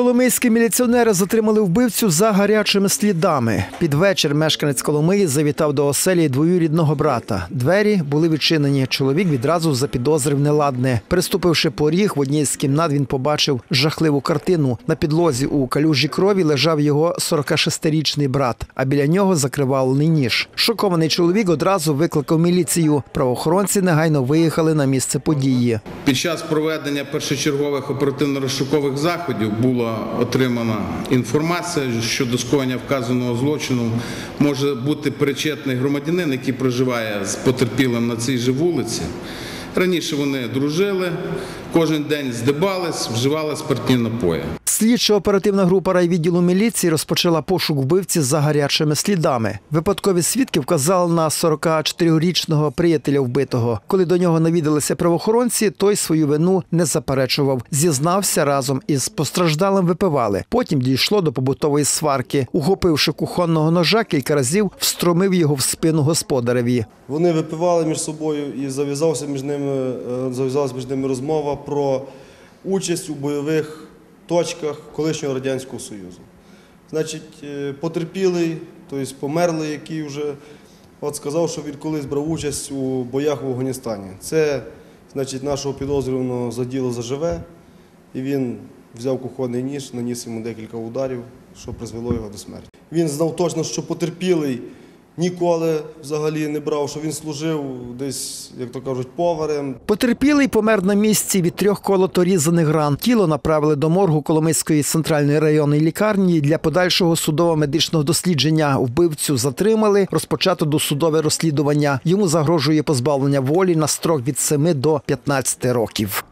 Коломийські міліціонери затримали вбивцю за гарячими слідами. Під вечір мешканець Коломиї завітав до оселі двоюрідного брата. Двері були відчинені. Чоловік відразу запідозрив неладне. Приступивши поріг, в одній з кімнат він побачив жахливу картину. На підлозі у калюжі крові лежав його 46-річний брат, а біля нього закривавлений ніж. Шокований чоловік одразу викликав міліцію. Правоохоронці негайно виїхали на місце події. Під час проведення першочергових оперативно-розшукових заходів була отримана інформація, щодо скоєння вказаного злочину може бути причетний громадянин, який проживає з потерпілим на цій же вулиці. Раніше вони дружили, кожен день здибались, вживали спиртні напої. Слідчо-оперативна група райвідділу міліції розпочала пошук вбивці за гарячими слідами. Випадкові свідки вказали на 44-річного приятеля вбитого. Коли до нього навідалися правоохоронці, той свою вину не заперечував. Зізнався разом із постраждалим випивали. Потім дійшло до побутової сварки. Ухопивши кухонного ножа, кілька разів встромив його в спину господареві. Вони випивали між собою і зав'язався між ними, е, зав'язалася між ними розмова про участь у бойових точках колишнього Радянського Союзу. Значить, е, потерпілий, тобто померлий, який вже от сказав, що він колись брав участь у боях в Афганістані. Це, значить, нашого підозрюваного заділо заживе, і він взяв кухонний ніж, наніс йому декілька ударів, що призвело його до смерті. Він знав точно, що потерпілий ніколи взагалі не брав, що він служив десь, як то кажуть, поварем. Потерпілий помер на місці від трьох колоторізаних ран. Тіло направили до моргу Коломийської центральної районної лікарні для подальшого судово-медичного дослідження. Вбивцю затримали, розпочато досудове розслідування. Йому загрожує позбавлення волі на строк від 7 до 15 років.